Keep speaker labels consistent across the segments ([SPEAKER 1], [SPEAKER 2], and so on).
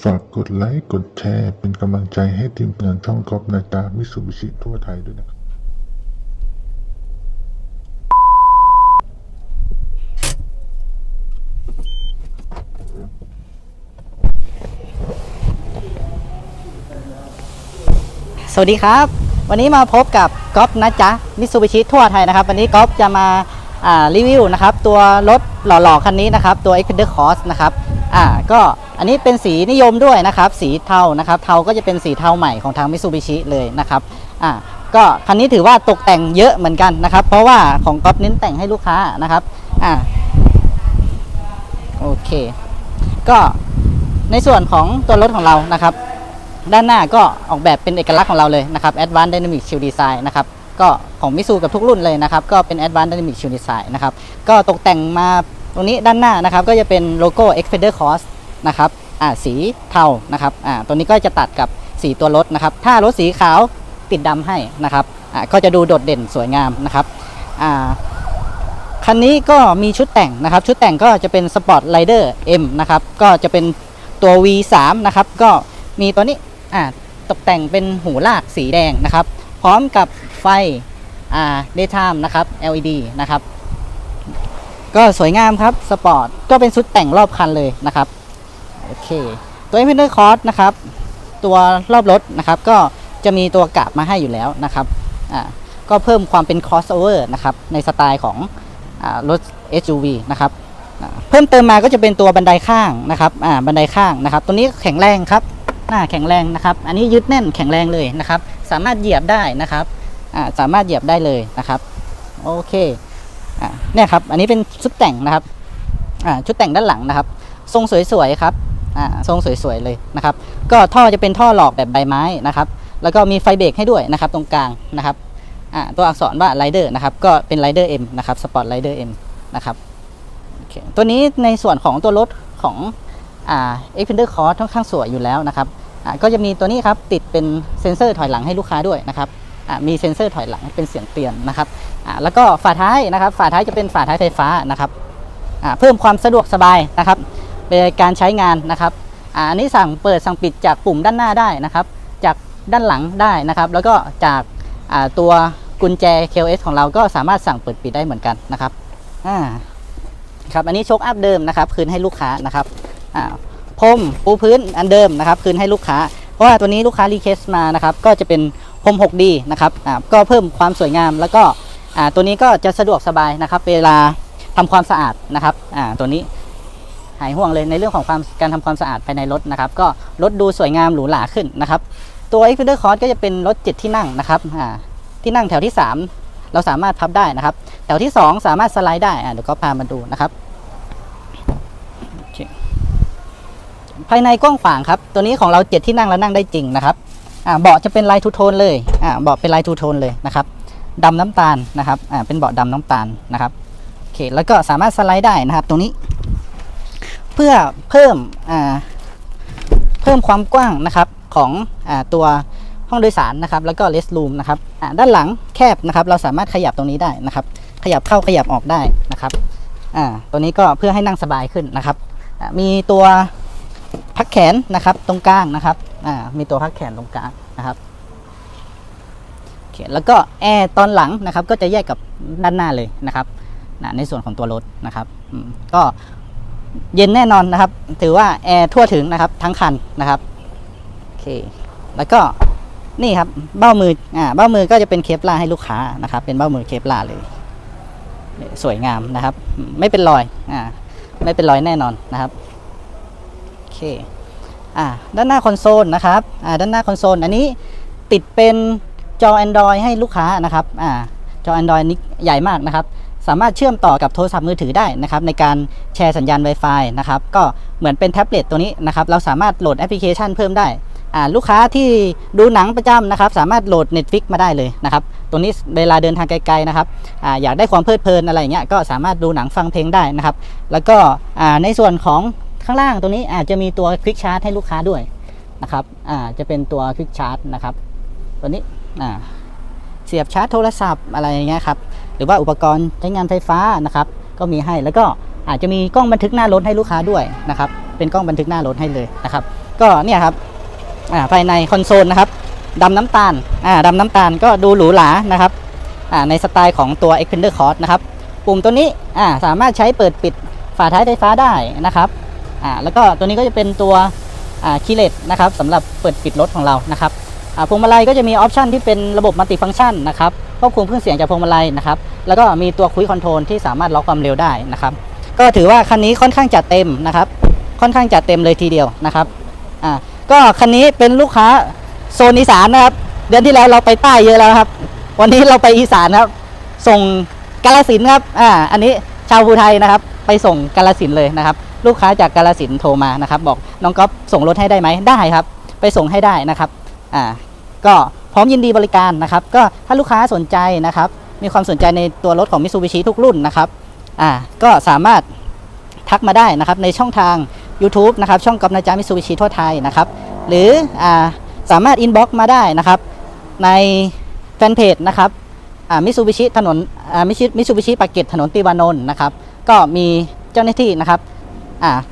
[SPEAKER 1] ฝากกดไลค์ กดแชร์ เป็นกำลังใจให้ทีมงานช่องกอล์ฟนาตามิสุบิชิทั่วไทยด้วยนะครับ
[SPEAKER 2] สวัสดีครับ วันนี้มาพบกับก๊อฟนะจ๊ะมิซูบิชิทั่วไทยนะครับ วันนี้ก๊อฟจะมาอ่ารีวิวนะครับ ตัวรถหล่อๆคันนี้นะครับ ตัว e x p e d e r Cross นะครับ อ่าก็อันนี้เป็นสีนิยมด้วยนะครับ สีเทานะครับ เทาก็จะเป็นสีเทาใหม่ของทางมิซูบิชิเลยนะครับอ่าก็คันนี้ถือว่าตกแต่งเยอะเหมือนกันนะครับ เพราะว่าของก๊อฟเน้นแต่งให้ลูกค้านะครับอ่าโอเค ก็ในส่วนของตัวรถของเรานะครับ ด้านหน้าก็ออกแบบเป็นเอกลักษณ์ของเราเลยนะครับ Advanced Dynamic Shield Design นะครับก็ของมิซูกับทุกรุ่นเลยนะครับ ก็เป็น Advanced Dynamic Shield Design นะครับ ก็ตกแต่งมา ตรงนี้ด้านหน้านะครับก็จะเป็นโลโก้ Expander Cross นะครับอ่าสีเทานะครับอ่าตัวนี้ก็จะตัดกับสีตัวรถนะครับถ้ารถสีขาวติดดำให้นะครับอ่าก็จะดูโดดเด่นสวยงามนะครับอ่าคันนี้ก็มีชุดแต่งนะครับ ชุดแต่งก็จะเป็น Sport Rider M นะครับก็จะเป็นตัว V3 นะครับก็มีตัวนี้อ่าตกแต่งเป็นหูลากสีแดงนะครับ พร้อมกับไฟอ่า daytime นะครับ LED นะครับ ก็สวยงามครับสปอร์ตก็เป็นชุดแต่งรอบคันเลยนะครับโอเคตัว i m p e r Cross นะครับตัวรอบรถนะครับก็จะมีตัวกาบมาให้อยู่แล้วนะครับอ่าก็เพิ่มความเป็น crossover นะครับในสไตล์ของอ่ารถ SUV นะครับเพิ่มเติมมาก็จะเป็นตัวบันไดข้างนะครับอ่าบันไดข้างนะครับ ตัวนี้แข็งแรงครับหน้าแข็งแรงนะครับ อันนี้ยึดแน่นแข็งแรงเลยนะครับ สามารถเหยียบได้นะครับอ่าสามารถเหยียบได้เลยนะครับโอเค อ่าเนี่ยครับ อันนี้เป็นชุดแต่งนะครับอ่าชุดแต่งด้านหลังนะครับ ทรงสวยๆครับอ่าทรงสวยๆเลยนะครับ ก็ท่อจะเป็นท่อหลอกแบบใบไม้นะครับ แล้วก็มีไฟเบรกให้ด้วยนะครับ ตรงกลางนะครับอ่าตัวอักษรว่า Rider นะครับ ก็เป็น Rider M นะครับ Sport Rider M นะครับตัวนี้ในส่วนของตัวรถของอ่า Expander Cross ค่อนข้างสวยอยู่แล้วนะครับก็จะมีตัวนี้ครับ ติดเป็นเซ็นเซอร์ถอยหลังให้ลูกค้าด้วยนะครับ มีเซ็นเซอร์ถอยหลังเป็นเสียงเตือนนะครับแล้วก็ฝาท้ายนะครับฝาท้ายจะเป็นฝาท้ายไฟฟ้านะครับเพิ่มความสะดวกสบายนะครับในการใช้งานนะครับอันนี้สั่งเปิดสั่งปิดจากปุ่มด้านหน้าได้นะครับ จากด้านหลังได้นะครับ แล้วก็จากตัวกุญแจ KOS ของเราก็สามารถสั่งเปิดปิดได้เหมือนกันนะครับอ่าครับอันนี้โชคอัพเดิมนะครับ คืนให้ลูกค้านะครับอ่าพรมปูพื้นอันเดิมนะครับ คืนให้ลูกค้า เพราะว่าตัวนี้ลูกค้ารีเควสต์มานะครับ ก็จะเป็น พรม 6D นะครับอ่าก็เพิ่มความสวยงาม แล้วก็อ่าตัวนี้ก็จะสะดวกสบายนะครับ เวลาทำความสะอาดนะครับอ่าตัวนี้หายห่วงเลยในเรื่องของความการทำความสะอาดภายในรถนะครับ ก็รถดูสวยงามหรูหราขึ้นนะครับ ตัว Expander Cross ก็จะเป็นรถ7ที่นั่งนะครับอ่าที่นั่งแถวที่ 3 เราสามารถพับได้นะครับ แถวที่ 2 สามารถสไลด์ได้อ่าเดี๋ยวก็พามาดูนะครับภายในกว้างขวางครับ ตัวนี้ของเราเจ็ดที่นั่งแล้วนั่งได้จริงนะครับ เบาะจะเป็นลายทูโทนเลยเบาะเป็นลายทูโทนเลยนะครับดำน้ำตาลนะครับเป็นเบาะดำน้ำตาลนะครับโอเคแล้วก็สามารถสไลด์ได้นะครับ ตรงนี้ เพื่อเพิ่มเพิ่มความกว้างนะครับของอตัวห้องโดยสารนะครับแล้วก็เลสรูมนะครับด้านหลังแคบนะครับ เราสามารถขยับตรงนี้ได้นะครับ ขยับเข้าขยับออกได้นะครับตัวนี้ก็เพื่อให้นั่งสบายขึ้นนะครับมีตัว พักแขนนะครับตรงกลางนะครับอ่ามีตัวพักแขนตรงกลางนะครับแล้วก็แอร์ตอนหลังนะครับก็จะแยกกับด้านหน้าเลยนะครับนะในส่วนของตัวรถนะครับก็เย็นแน่นอนนะครับ ถือว่าแอร์ทั่วถึงนะครับทั้งคันนะครับโอเคแล้วก็นี่ครับเบ้ามืออ่าเบ้ามือก็จะเป็นเคปลาให้ลูกค้านะครับ เป็นเบ้ามือเคปลาเลย สวยงามนะครับ ไม่เป็นรอยอ่าไม่เป็นรอยแน่นอนนะครับ อ่าด้านหน้าคอนโซลนะครับอ่าด้านหน้าคอนโซลอันนี้ติดเป็นจอ Android ให้ลูกค้านะครับอ่าจอ Android นี้ใหญ่มากนะครับ สามารถเชื่อมต่อกับโทรศัพท์มือถือได้นะครับ ในการแชร์สัญญาณ Wi-Fi นะครับ ก็เหมือนเป็นแท็บเล็ตตัวนี้นะครับ เราสามารถโหลดแอปพลิเคชันเพิ่มได้อ่าลูกค้าที่ดูหนังประจำนะครับ สามารถโหลด Netflix มาได้เลยนะครับตัวนี้เวลาเดินทางไกลๆนะครับอาอยากได้ความเพลิดเพลินอะไรอย่างเงี้ยก็สามารถดูหนังฟังเพลงได้นะครับ แล้วก็อ่าในส่วนของ ข้างล่างตัวนี้อาจจะมีตัว Quick Charge ให้ลูกค้าด้วยนะครับอ่าจะเป็นตัว Quick Charge นะครับตัวนี้อ่าเสียบชาร์จโทรศัพท์อะไรอย่างเงี้ยครับหรือว่าอุปกรณ์ใช้งานไฟฟ้านะครับ ก็มีให้แล้วก็อาจจะมีกล้องบันทึกหน้ารถให้ลูกค้าด้วยนะครับ เป็นกล้องบันทึกหน้ารถให้เลยนะครับ ก็เนี่ยครับอ่าภายในคอนโซลนะครับดำน้ำตาลอ่าดำน้ำตาลก็ดูหรูหรานะครับอ่าในสไตล์ของตัว Expander Cross นะครับ ปุ่มตัวนี้อ่าสามารถใช้เปิดปิดฝาท้ายไฟฟ้าได้นะครับ อ่าแล้วก็ตัวนี้ก็จะเป็นตัวอ่าคีย์เลสนะครับสำหรับเปิดปิดรถของเรานะครับอ่าพวงมาลัยก็จะมีออปชันที่เป็นระบบมัลติฟังก์ชันนะครับควบคุมเครื่องเสียงจากพวงมาลัยนะครับแล้วก็มีตัวคุยคอนโทรลที่สามารถล็อกความเร็วได้นะครับก็ถือว่าคันนี้ค่อนข้างจัดเต็มนะครับค่อนข้างจัดเต็มเลยทีเดียวนะครับอ่าก็คันนี้เป็นลูกค้าโซนอีสานนะครับเดือนที่แล้วเราไปใต้เยอะแล้วครับ วันนี้เราไปอีสานครับ ส่งกาลสินครับอ่าอันนี้ชาวภูไทยนะครับ ไปส่งกาลสินเลยนะครับ ลูกค้าจากกาลสินโทรมานะครับ บอกน้องก๊อฟส่งรถให้ได้ไหมได้ครับ ไปส่งให้ได้นะครับอ่าก็พร้อมยินดีบริการนะครับ ก็ถ้าลูกค้าสนใจนะครับ มีความสนใจในตัวรถของมิ t ซูบิชิทุกรุ่นนะครับอ่าก็สามารถทักมาได้นะครับในช่องทาง YouTube นะครับ ช่องก๊อฟนาจามิซูบิชิทั่วไทยนะครับ หรืออ่าสามารถอินบ็อกมาได้นะครับ ในแฟนเพจนะครับอ่ามิซูบิชิถนนอ่ามิซูบิชิปากเกร็ดถนนติวานนท์นะครับ ก็มีเจ้าหน้าที่นะครับ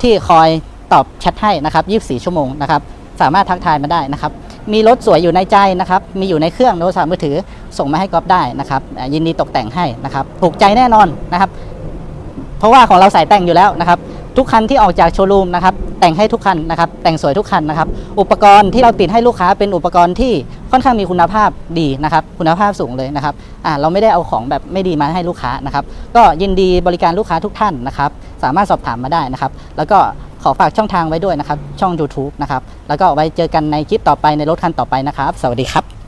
[SPEAKER 2] ที่คอยตอบแชทให้นะครับ 24 ชั่วโมงนะครับสามารถทักทายมาได้นะครับมีรถสวยอยู่ในใจนะครับมีอยู่ในเครื่องโทรศัพท์มือถือส่งมาให้ก๊อฟได้นะครับยินดีตกแต่งให้นะครับถูกใจแน่นอนนะครับ เพราะว่าของเราใส่แต่งอยู่แล้วนะครับ ทุกคันที่ออกจากโชว์รูมนะครับแต่งให้ทุกคันนะครับแต่งสวยทุกคันนะครับอุปกรณ์ที่เราติดให้ลูกค้าเป็นอุปกรณ์ที่ค่อนข้างมีคุณภาพดีนะครับคุณภาพสูงเลยนะครับอ่าเราไม่ได้เอาของแบบไม่ดีมาให้ลูกค้านะครับก็ยินดีบริการลูกค้าทุกท่านนะครับสามารถสอบถามมาได้นะครับแล้วก็ขอฝากช่องทางไว้ด้วยนะครับช่อง YouTube นะครับแล้วก็ไว้เจอกันในคลิปต่อไปในรถคันต่อไปนะครับ สวัสดีครับ